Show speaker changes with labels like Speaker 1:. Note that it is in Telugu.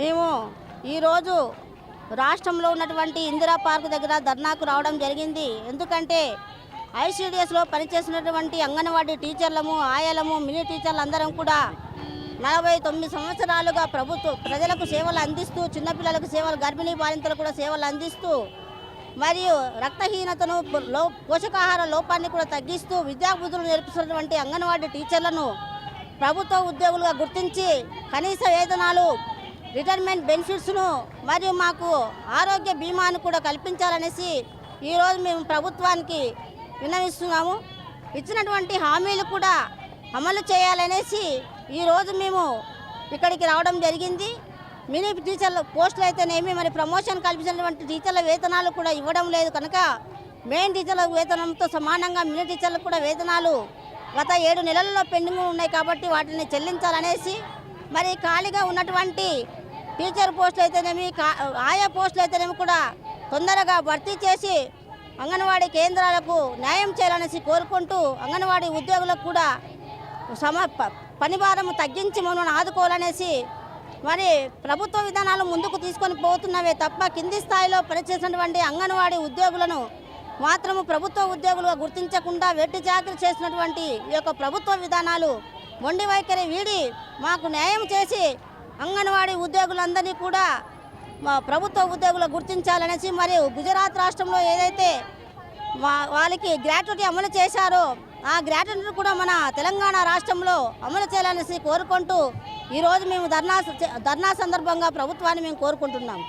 Speaker 1: మేము ఈరోజు రాష్ట్రంలో ఉన్నటువంటి ఇందిరా పార్క్ దగ్గర ధర్నాకు రావడం జరిగింది. ఎందుకంటే ఐసీడిఎస్లో పనిచేసినటువంటి అంగన్వాడీ టీచర్లము ఆయాలము మినీ టీచర్లు అందరం కూడా నలభై తొమ్మిది సంవత్సరాలుగా ప్రభుత్వ ప్రజలకు సేవలు అందిస్తూ చిన్నపిల్లలకు సేవలు గర్భిణీ బాలింతలకు కూడా సేవలు అందిస్తూ మరియు రక్తహీనతను లో పోషకాహార లోపాన్ని కూడా తగ్గిస్తూ విద్యాబుద్ధులు నేర్పిస్తున్నటువంటి అంగన్వాడీ టీచర్లను ప్రభుత్వ ఉద్యోగులుగా గుర్తించి కనీస వేతనాలు రిటైర్మెంట్ బెనిఫిట్స్ను మరియు మాకు ఆరోగ్య బీమాను కూడా కల్పించాలనేసి ఈరోజు మేము ప్రభుత్వానికి విన్నవిస్తున్నాము. ఇచ్చినటువంటి హామీలు కూడా అమలు చేయాలనేసి ఈరోజు మేము ఇక్కడికి రావడం జరిగింది. మినీ టీచర్ల పోస్టులు అయితేనేమి మరి ప్రమోషన్ కల్పించినటువంటి టీచర్ల వేతనాలు కూడా ఇవ్వడం లేదు కనుక మెయిన్ టీచర్ల వేతనంతో సమానంగా మినీ టీచర్లకు కూడా వేతనాలు గత ఏడు నెలల్లో పెండింగ్ ఉన్నాయి కాబట్టి వాటిని చెల్లించాలనేసి మరి ఖాళీగా ఉన్నటువంటి టీచర్ పోస్టులు అయితేనేమి కా- ఆయా పోస్టులు అయితేనేమి కూడా తొందరగా భర్తీ చేసి అంగన్వాడీ కేంద్రాలకు న్యాయం చేయాలనేసి కోరుకుంటూ అంగన్వాడీ ఉద్యోగులకు కూడా సమ ప- తగ్గించి మమ్మల్ని ఆదుకోవాలనేసి మరి ప్రభుత్వ విధానాలు ముందుకు తీసుకొని పోతున్నవే తప్ప కింది స్థాయిలో పనిచేసినటువంటి అంగన్వాడీ ఉద్యోగులను మాత్రము ప్రభుత్వ ఉద్యోగులుగా గుర్తించకుండా వెట్టి జాగ్రత్త చేసినటువంటి ఈ యొక్క ప్రభుత్వ విధానాలు మొండి వైఖరి వీడి మాకు న్యాయం చేసి అంగన్వాడీ ఉద్యోగులందరినీ కూడా మా ప్రభుత్వ ఉద్యోగులు గుర్తించాలనేసి మరియు గుజరాత్ రాష్ట్రంలో ఏదైతే వాళ్ళకి గ్రాట్యుటీ అమలు చేశారో ఆ గ్రాట్యుటీ కూడా మన తెలంగాణ రాష్ట్రంలో అమలు చేయాలనేసి కోరుకుంటూ ఈరోజు మేము ధర్నా ధర్నా సందర్భంగా ప్రభుత్వాన్ని మేము కోరుకుంటున్నాం.